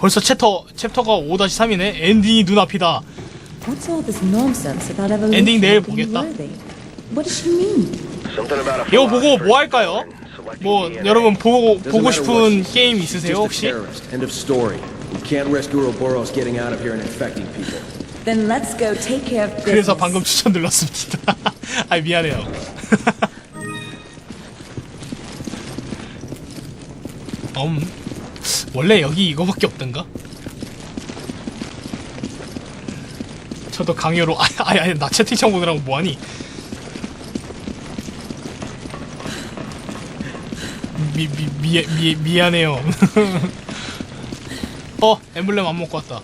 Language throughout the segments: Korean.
벌써 챕터 챕터가 5-3이네. 엔딩이 눈앞이다. What's all this nonsense about evolution 엔딩 내일 보겠다. What does she mean? 이거 보고 뭐 할까요? 뭐 여러분 보고 보고 싶은 게임 있으세요 혹시? End of story. You can't risk Ouroboros getting out of here and infecting people. Then let's go take care of business. 그래서 방금 추천 눌렀습니다. 아 미안해요. 음 원래 여기 이거밖에 없던가? 저도 강요로 아니 아니 아니 나 채팅창 보느라고 뭐하니? 미, 미, 미, 미, 미안해요. 어, 엠블렘 안 먹고 왔다.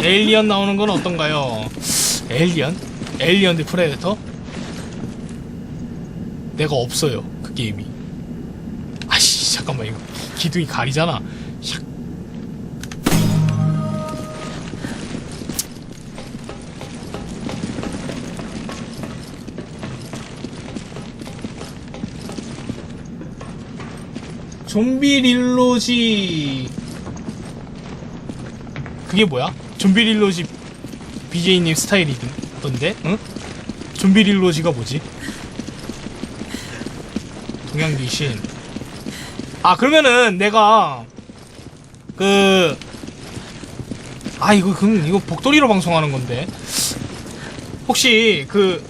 에일리언 나오는 건 어떤가요? 에일리언? 에일리언 대 프레데터? 내가 없어요 그 게임이 아씨 잠깐만 이거 기둥이 가리잖아 샥. 좀비 릴로지 그게 뭐야? 좀비 릴로지 BJ님 스타일이던데? 응? 좀비 릴로지가 뭐지? 동양 귀신 아 그러면은 내가 그... 아 이거 그 이거 복돌이로 방송하는 건데 혹시 그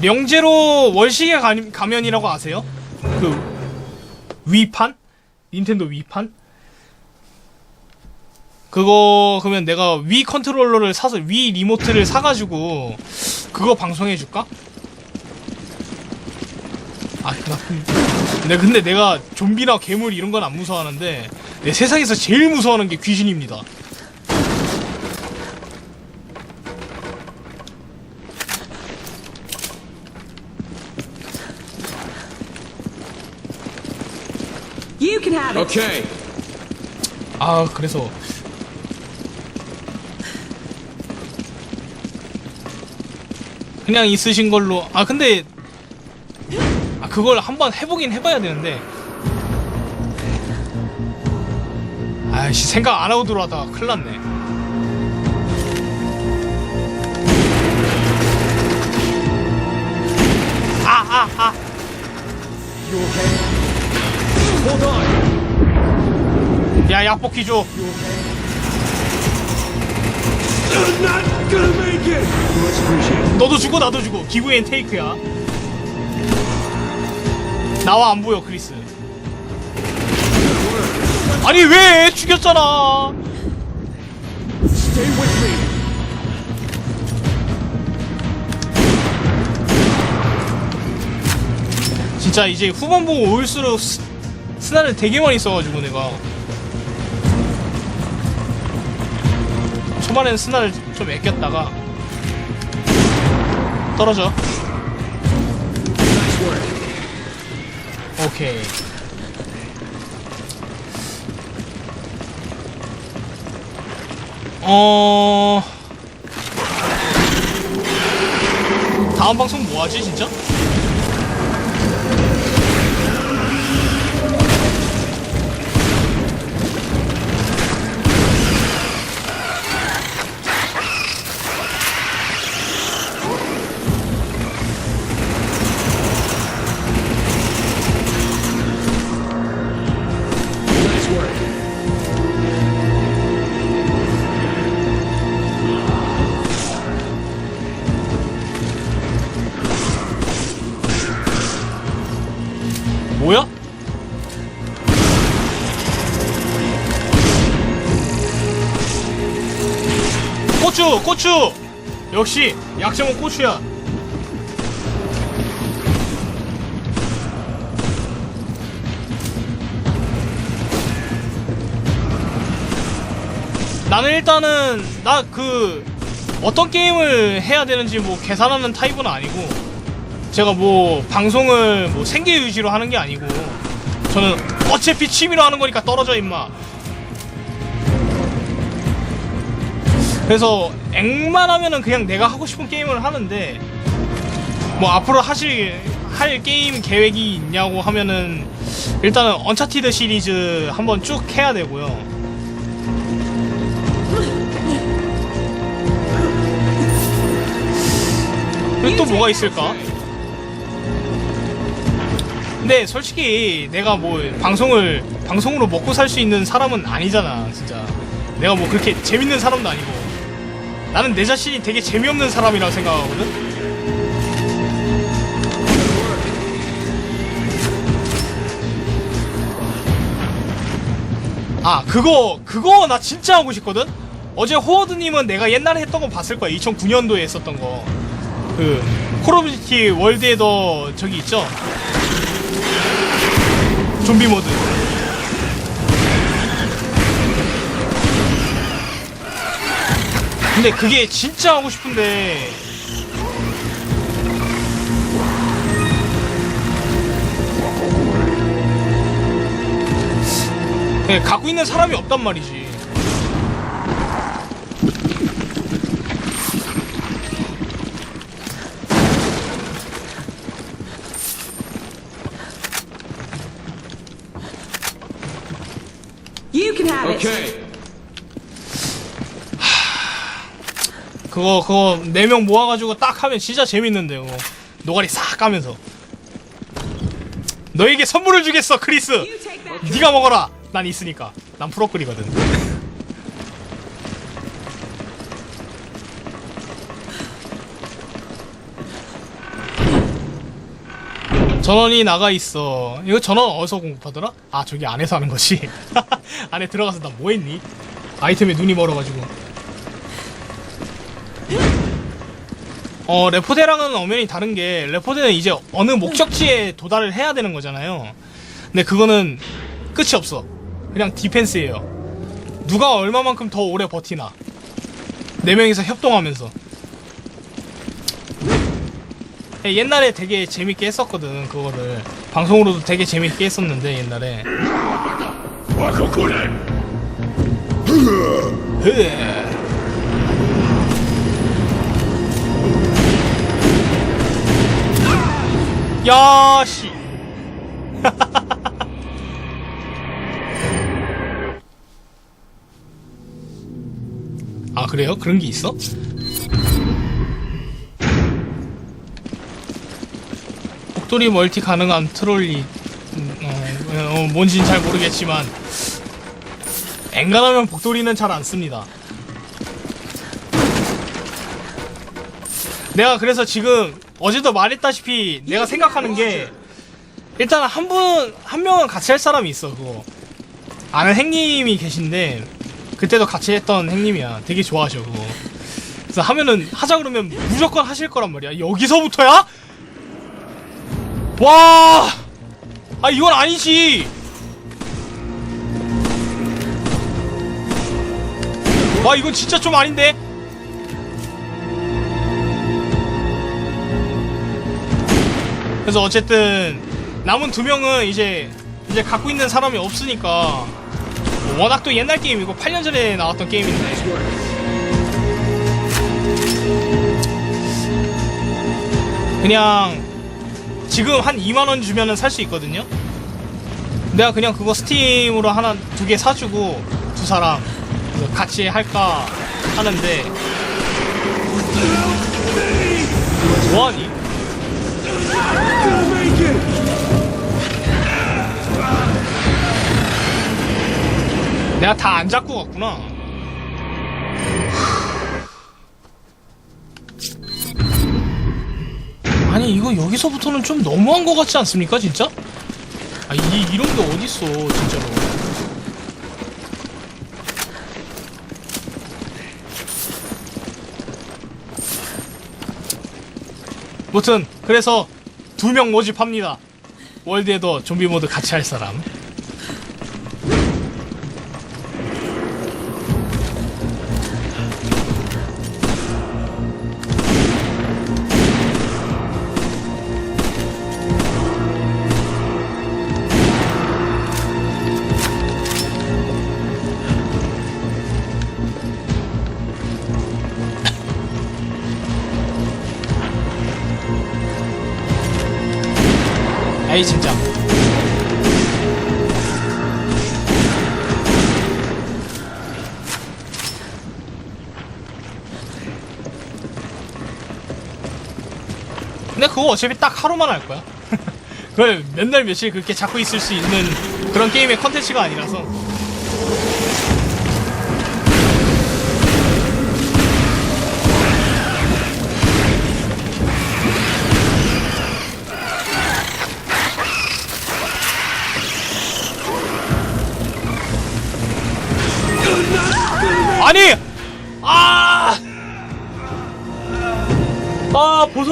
명제로 가, 가면이라고 아세요? 그 위판? 닌텐도 위판? 그거 그러면 내가 위 컨트롤러를 사서 위 리모트를 사가지고 그거 방송해줄까? 아 나, 근데 근데 내가 좀비나 괴물 이런 건 안 무서워하는데 내 세상에서 제일 무서워하는 게 귀신입니다. You can have it. Okay. 아 그래서 그냥 있으신 걸로 아 근데 아 그걸 한번 해보긴 해봐야 되는데 아이씨 생각 안 하고 들어왔다가 큰일 났네 아아아? Hold on. 야 약복기 줘. 너도 주고 나도 주고 기브 앤 테이크야 나와 안 보여 크리스. 아니 왜 죽였잖아. 진짜 이제 후반 보고 올수록 스, 스나를 되게 많이 써가지고 내가. 초반에는 스나를 좀 아꼈다가 떨어져 오케이 어 다음 방송 뭐 하지 진짜? 고추. 역시 약점은 고추야. 나는 일단은 나 그 어떤 게임을 해야 되는지 뭐 계산하는 타입은 아니고 제가 뭐 방송을 뭐 생계 유지로 하는 게 아니고 저는 어차피 취미로 하는 거니까 떨어져 임마. 그래서 액만 하면은 그냥 내가 하고 싶은 게임을 하는데 뭐 앞으로 하실 할 게임 계획이 있냐고 하면은 일단은 언차티드 시리즈 한번 쭉 해야 되고요. 또 뭐가 있을까? 근데 솔직히 내가 뭐 방송을 방송으로 먹고 살 수 있는 사람은 아니잖아 진짜 내가 뭐 그렇게 재밌는 사람도 아니고 나는 내 자신이 되게 재미없는 사람이라고 생각하거든. 아 그거 그거 나 진짜 하고 싶거든? 어제 호워드님은 내가 옛날에 했던 거 봤을 거야. 2009년도에 했었던 거그 콜 오브 듀티 월드에 더 저기 있죠? 좀비 모드. 근데 그게 진짜 하고 싶은데. 네, 갖고 있는 사람이 없단 말이지. You can have it. Okay. 그거 그거 네 명 모아가지고 딱 하면 진짜 재밌는데 그거. 노가리 싹 까면서. 너에게 선물을 주겠어 크리스. 네가 먹어라. 난 있으니까. 난 프로끓이거든. 전원이 나가 있어. 이거 전원 어디서 공급하더라? 아 저기 안에서 하는 거지. 안에 들어가서 나 뭐했니? 아이템에 눈이 멀어가지고 어 레포대랑은 엄연히 다른 게 레포대는 이제 어느 목적지에 도달을 해야 되는 거잖아요. 근데 그거는 끝이 없어. 그냥 디펜스예요. 누가 얼마만큼 더 오래 버티나. 네 명이서 협동하면서. 예, 옛날에 되게 재밌게 했었거든 그거를. 방송으로도 되게 재밌게 했었는데 옛날에. 흐. 야, 씨. 아, 그래요? 그런 게 있어? 복돌이 멀티 가능한 트롤리. 음, 어, 어, 뭔진 잘 모르겠지만. 엔간하면 복돌이는 잘 안 씁니다. 내가 그래서 지금 어제도 말했다시피 내가 생각하는 게 일단 한 분 한 명은 같이 할 사람이 있어 그거. 아는 행님이 계신데 그때도 같이 했던 행님이야. 되게 좋아하셔 그거. 그래서 하면은 하자 그러면 무조건 하실 거란 말이야. 여기서부터야? 와! 아 이건 아니지! 와 이건 진짜 좀 아닌데 그래서 어쨌든 남은 두 명은 이제 이제 갖고 있는 사람이 없으니까 워낙 또 옛날 게임이고 8년 전에 나왔던 게임인데 그냥 지금 한 2만 원 주면은 살 수 있거든요. 내가 그냥 그거 스팀으로 하나 두 개 사주고 두 사람 같이 할까 하는데 뭐하니? 내가 다 안 잡고 갔구나. 아니 이거 여기서부터는 좀 너무한 것 같지 않습니까 진짜? 아 이, 이런 게 어딨어 진짜로 무튼 그래서 두 명 모집합니다. 월드에도 좀비 모드 같이 할 사람 아이 진짜. 근데 그거 어차피 딱 하루만 할 거야. 그걸 몇날 며칠 그렇게 잡고 있을 수 있는 그런 게임의 컨텐츠가 아니라서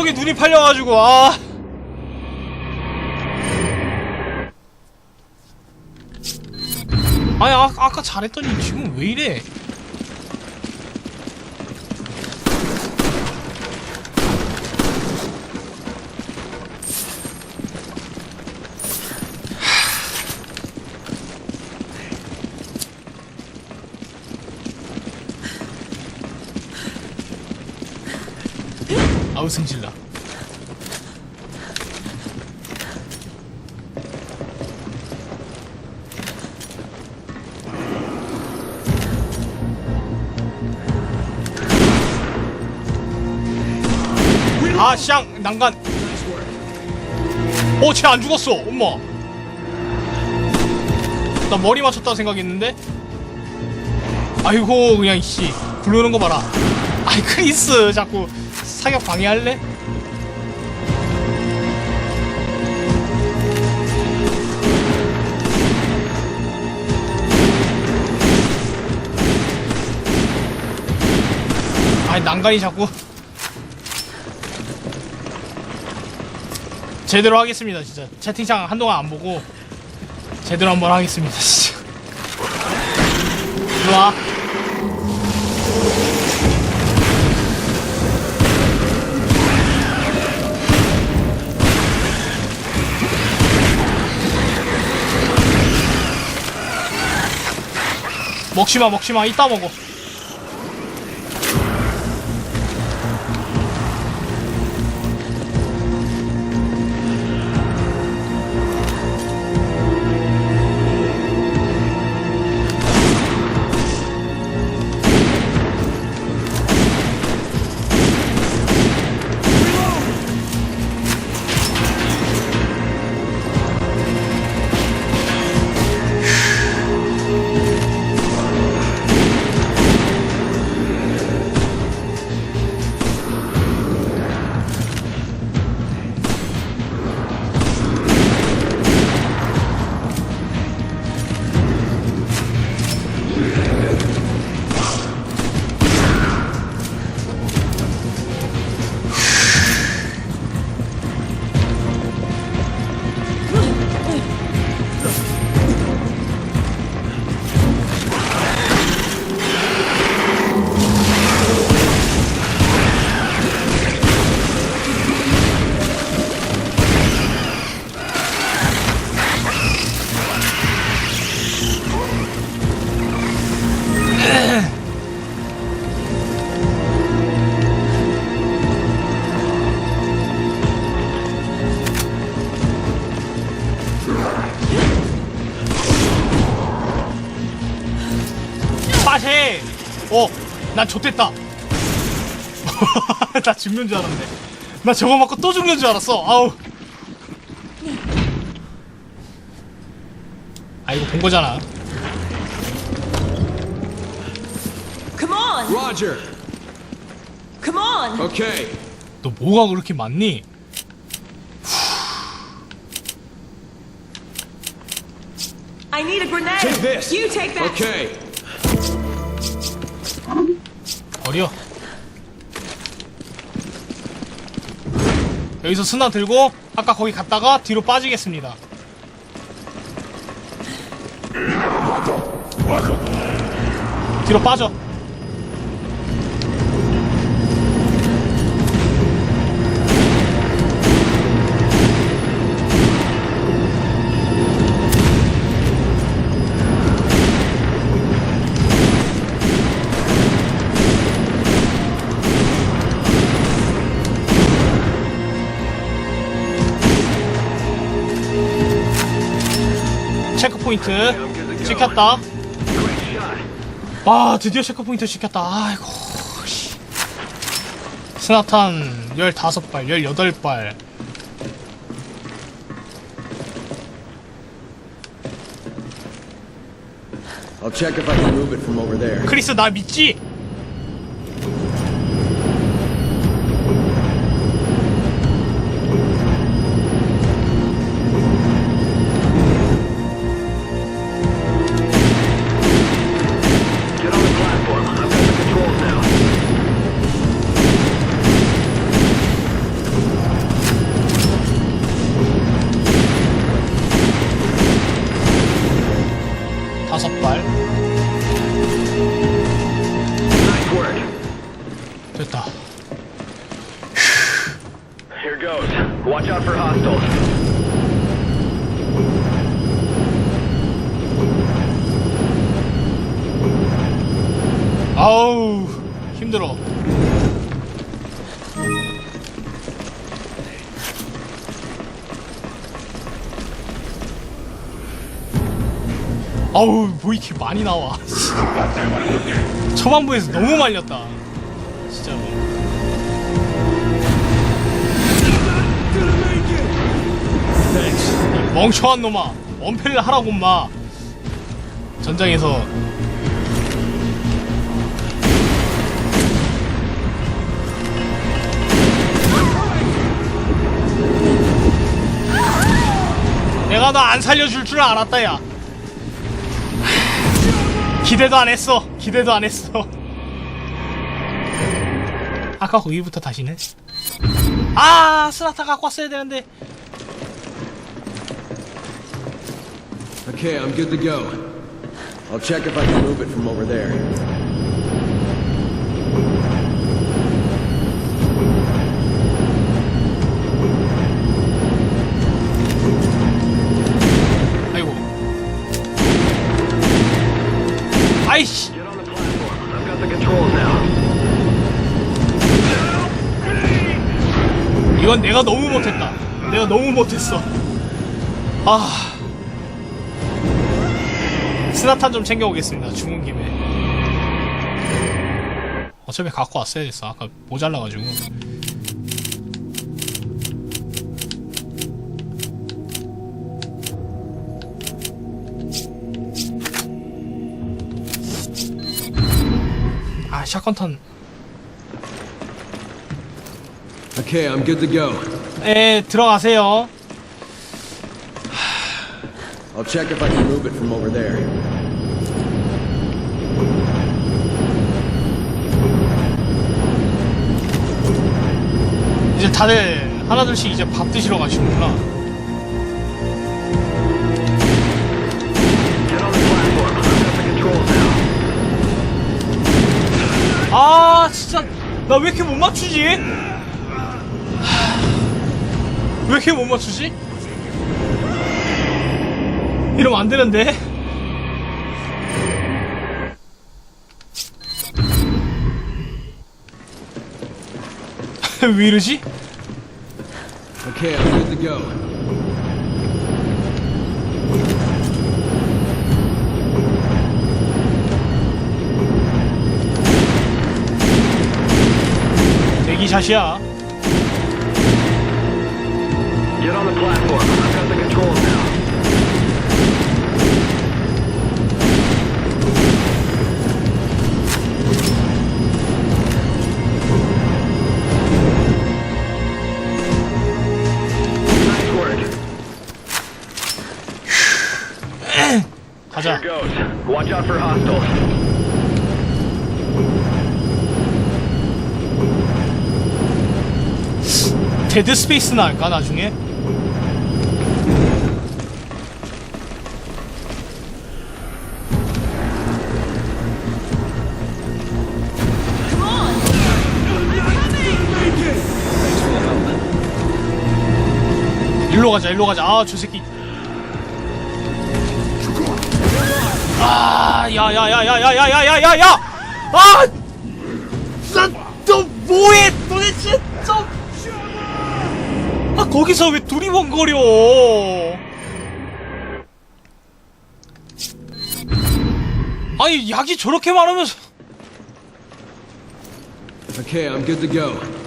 아, 보석에 눈이 팔려가지고, 아. 아니, 아, 아까 잘했더니 지금 왜 이래? 아우 승질나. 아 샹 난간. 어 쟤 안 죽었어 엄마. 나 머리 맞췄다 생각했는데? 아이고 그냥 씨. 굴르는 거 봐라. 아이 크리스 자꾸 사격 방해할래? 아니 난간이 자꾸. 제대로 하겠습니다 진짜. 채팅창 한동안 안 보고 제대로 한번 하겠습니다 진짜. 일로와 먹지마 먹지마. 이따 먹어 난 좆됐다. 나 죽는 줄 알았네. 나 저거 맞고 또 죽는 줄 알았어. 아우. 아, 이거 본 거잖아. Come on! Roger. Come on! Okay. 너 뭐가 그렇게 많니? I need a grenade! Take this. You take that! Okay. 버려. 여기서 스나 들고 아까 거기 갔다가 뒤로 빠지겠습니다. 뒤로 빠져. 체크포인트 찍혔다. 와 드디어 체크포인트 찍혔다. 아이고 씨. 스나탄 15발, 18발. I'll check if I can move it from over there. 크리스 나 믿지? 아우 뭐 이렇게 많이 나와. 초반부에서 너무 말렸다. 진짜로. 이 멍청한 놈아 원패를 하라고 마 전장에서 내가 너 안 살려줄 줄 알았다 야 기대도 안 했어 기대도 안 했어 아까 거기부터 다시네 아 스나타 갖고 왔어야 되는데 Okay, I'm good to go. I'll check if I can move it from over there. 내가 너무 못했다. 내가 너무 못했어. 아. 스나탄 좀 챙겨오겠습니다 죽은 김에. 어차피 갖고 왔어야 됐어. 아까 모자라가지고. 아 샷건탄 Okay, I'm good to go. 에 들어가세요 I'll check if I can move it from over there. 이제 다들 하나둘씩 이제 밥 드시러 가시는구나. 아 진짜 나 왜 이렇게 못 맞추지? 하, 왜 이렇게 못 맞추지? 이러면 안 되는데. 왜 이러지? Okay, I'm good to go. 대기샷이야. Get on the platform. I've got the controls now. Nice work. 가자. Here goes. Watch out for hostiles. 데드 스페이스나 할까 나중에? 가자, 일로 가자. 아, 저 새끼. 아, 야, 야, 야, 야, 야, 야, 야, 야, 야, 야! 아! 나너 뭐해? 도대체 좀. 아, 거기서 왜 두리번거려? 아니 약이 저렇게 많으면서 Okay, I'm good to go.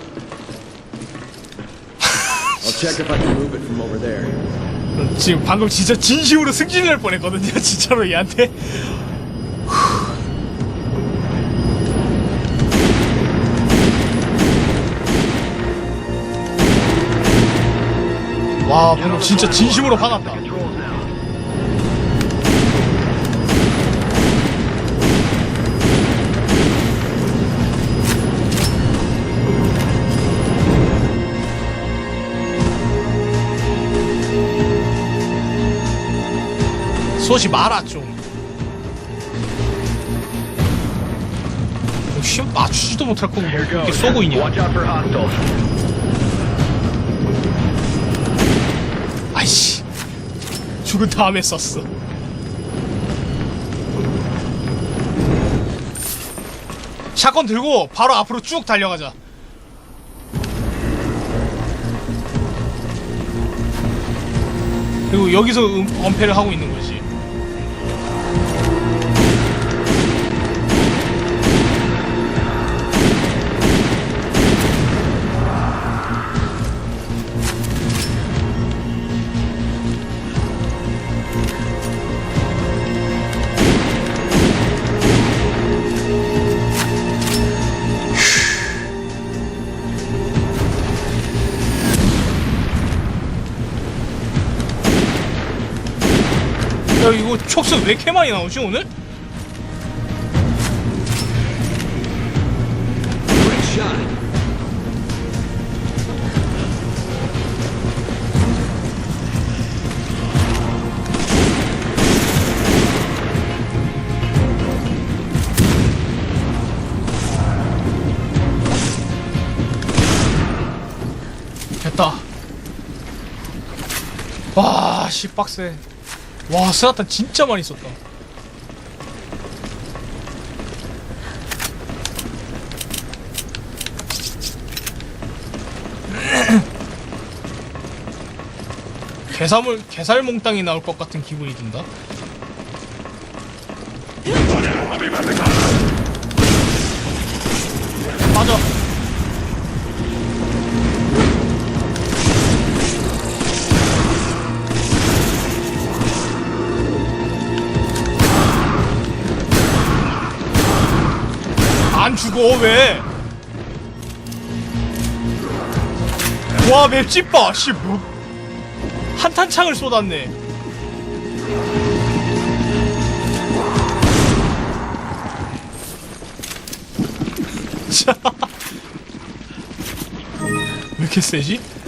지금 방금 진짜 진심으로 승진을 할 뻔했거든요 진짜로 얘한테. 와 방금 진짜 진심으로 화났다 쏘지 마라 좀. 역시 맞추지도 못할 거고 뭐 이렇게. 쏘고 있냐. 아이씨. 죽은 다음에 썼어. 샷건 들고 바로 앞으로 쭉 달려가자. 그리고 여기서 음, 엄폐를 하고 있는 거지 야 이거 촉수 왜 이렇게 많이 나오지 오늘? 됐다 와 씨 빡세 와 스나탄 진짜 많이 썼다. 개사물 개살몽땅이 나올 것 같은 기분이 든다. 맞아 죽어 왜? 와 맵집 봐. 씨 뭐. 한탄창을 쏟았네. 자. 왜 이렇게 세지?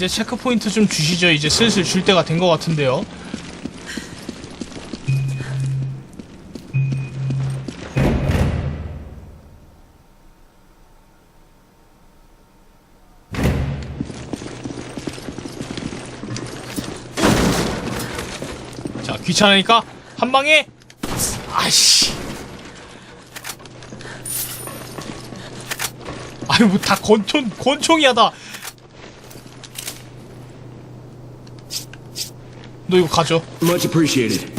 이제 체크포인트 좀 주시죠. 이제 슬슬 줄 때가 된 것 같은데요. 자, 귀찮으니까 한 방에 아씨. 아유, 뭐다 권총 권총이야 다. 너 이거 가져. Much appreciated.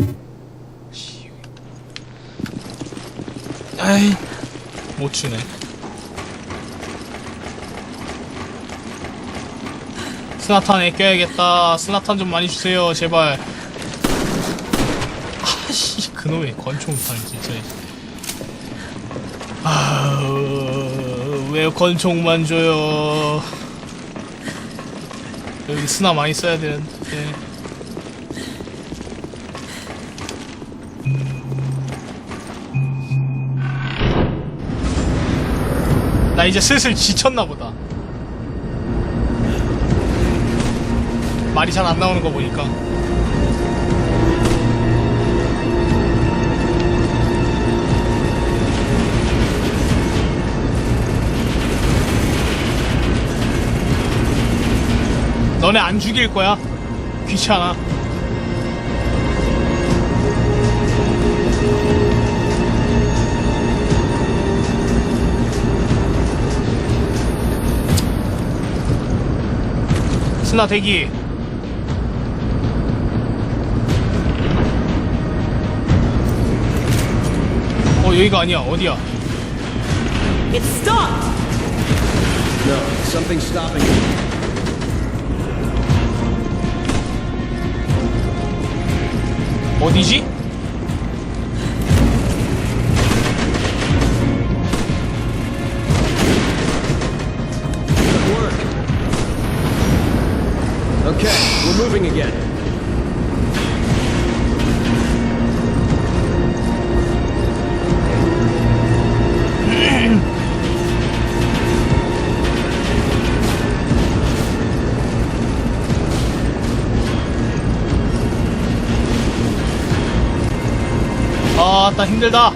아이, 못 주네. 스나탄 애껴야겠다. 스나탄 좀 많이 주세요, 제발. 아씨, 그놈의 권총탄 진짜. 아, 왜 권총만 줘요? 여기 스나 많이 써야 되는데. 나 이제 슬슬 지쳤나 보다. 말이 잘 안 나오는 거 보니까. 너네 안 죽일 거야? 귀찮아. 스나 대기. 어 여기가 아니야 어디야? It stopped! No, something's stopping it. 어디지? 아나 힘들다.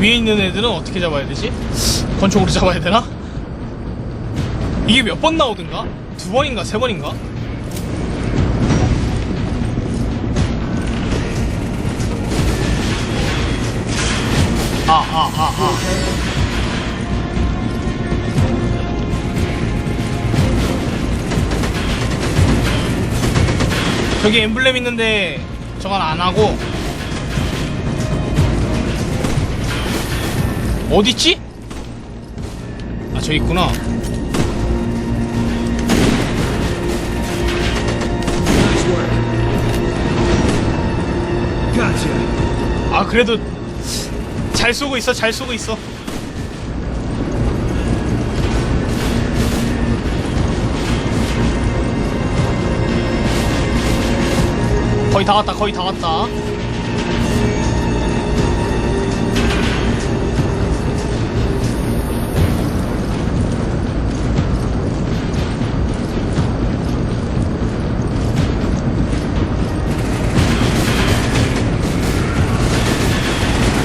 위에 있는 애들은 어떻게 잡아야 되지? 권총으로 잡아야 되나? 이게 몇 번 나오든가? 두 번인가 세 번인가? 아, 아, 아, 아. 저기 엠블렘 있는데 저건 안 하고 어딨지? 아 저기 있구나. 아 그래도 잘 쏘고 있어 잘 쏘고 있어 거의 다 왔다 거의 다 왔다.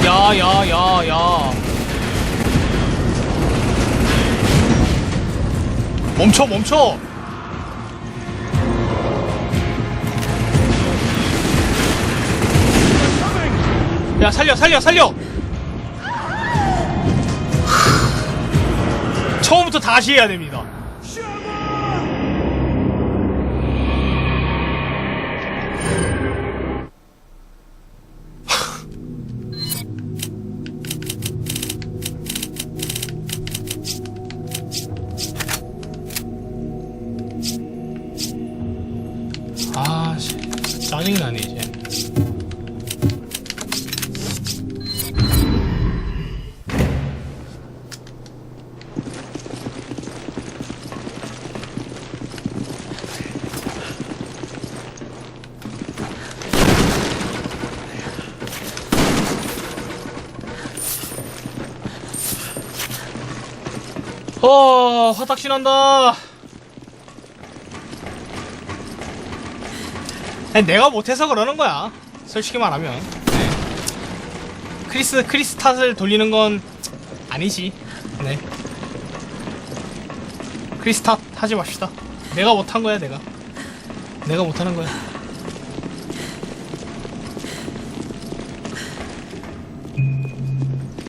야야야야. 멈춰 멈춰 야 살려 살려 살려! 처음부터 다시 해야 됩니다. 아 씨, 짜증나네 이제 어 화딱지 난다. 내가 못해서 그러는 거야. 솔직히 말하면. 네. 크리스 크리스 탓을 돌리는 건 아니지. 네. 크리스 탓 하지 맙시다. 내가 못한 거야 내가. 내가 못하는 거야